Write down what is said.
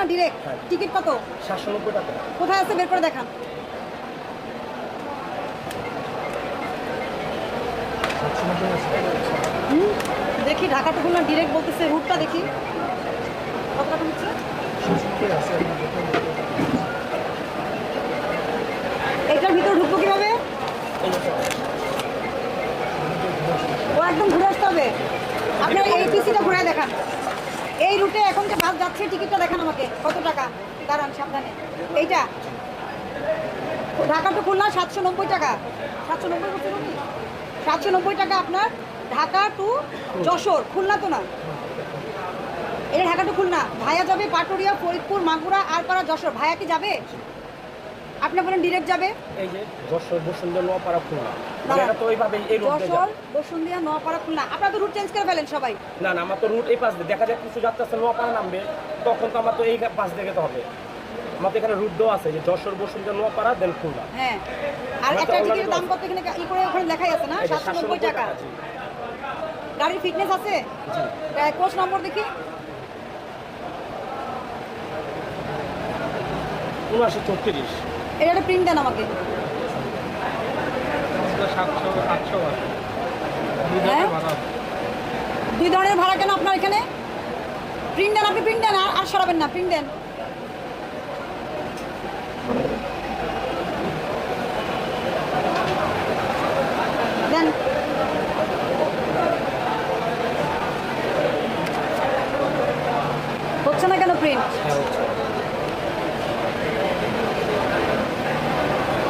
Khulna direct হ্যাঁ। Ticket কত? সাতশো নব্বই টাকা। কোথায় আছে? বের করে দেখান। দেখি ঢাকা টু খুলনা ডিরেক্ট বলতেছে রুটটা দেখি। আছে। এটার ভিতরে ঢুকবো কীভাবে? ও একদম ঘুরে আসতে হবে। আপনার এই পিসিটা ঘুরে দেখান। এই রুটে এখন যে বাস যাচ্ছে, টিকিটটা দেখান আমাকে। কত টাকা? দাঁড়ান, সাবধানে। এইটা। ঢাকা টু খুলনা, সাতশো নব্বই টাকা। সাতশো নব্বই সাতশো নব্বই টাকা আপনার ঢাকা টু যশোর। খুলনা তো না। এটা ঢাকা টু খুলনা। ভাইয়া যাবে পাটুরিয়া, ফরিদপুর, মাগুরা আর পাড়া যশোর। ভাইয়া কি যাবে? আপনি বলেন ডিরেক্ট যাবে? এই যে যশোর বসুন্ধরা নোয়াপাড়া খুলনা। এটা তো ওইভাবে এই রোড যশোর নোয়াপাড়া খুলনা। আপনারা তো রুট চেঞ্জ করে ফেলেন সবাই। না না আমার তো রুট এই পাশ দিয়ে। দেখা যায় কিছু যাত্রা আছে নোয়াপাড়া নামবে তখন তো আমার তো এই পাশ দিয়ে যেতে হবে। আমার তো এখানে রুট দেওয়া আছে যে যশোর বসুন্ধরা নোয়াপাড়া দেন খুলনা। হ্যাঁ। আর একটা টিকিটের দাম কত এখানে? ই করে ওখানে লেখাই আছে না? এই যে সাতশো নব্বই টাকা। জি, গাড়ির ফিটনেস আছে। কোচ নম্বর দেখি। উনআশি চৌত্রিশ এটা একটা প্রিন্ট দেন আমাকে। হ্যাঁ? দুই ধরনের ভাড়া কেন আপনার এখানে? প্রিন্ট দেন আপনি প্রিন্ট দেন আর সরাবেন না প্রিন্ট দেন। দেন। হচ্ছে না কেন প্রিন্ট